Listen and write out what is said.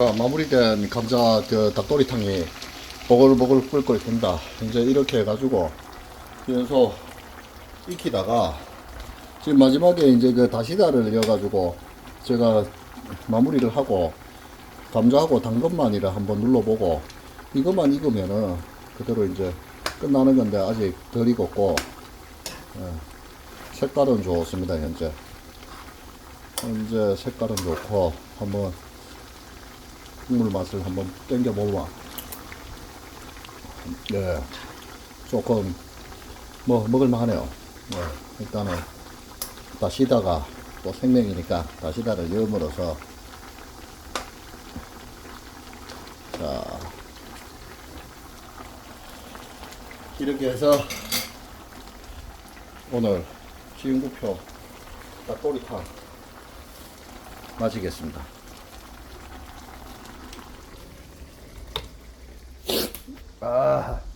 자, 마무리된 감자 그 닭도리탕이 보글보글 끓고 된다. 이제 이렇게 해가지고 연소 익히다가 지금 마지막에 이제 그 다시다를 넣어가지고 제가 마무리를 하고 감자하고 당근만이를 한번 눌러보고 이것만 익으면은 그대로 이제 끝나는 건데 아직 덜 익었고 예, 색깔은 좋습니다 현재 현재 색깔은 좋고 한번 국물 맛을 한번 땡겨 보면 네. 조금 뭐 먹을만하네요. 네, 일단은 다시다가 또 생명이니까 다시다를 넣음으로써 자. 이렇게 해서 오늘 지은구표 닭도리탕 마치겠습니다. 아.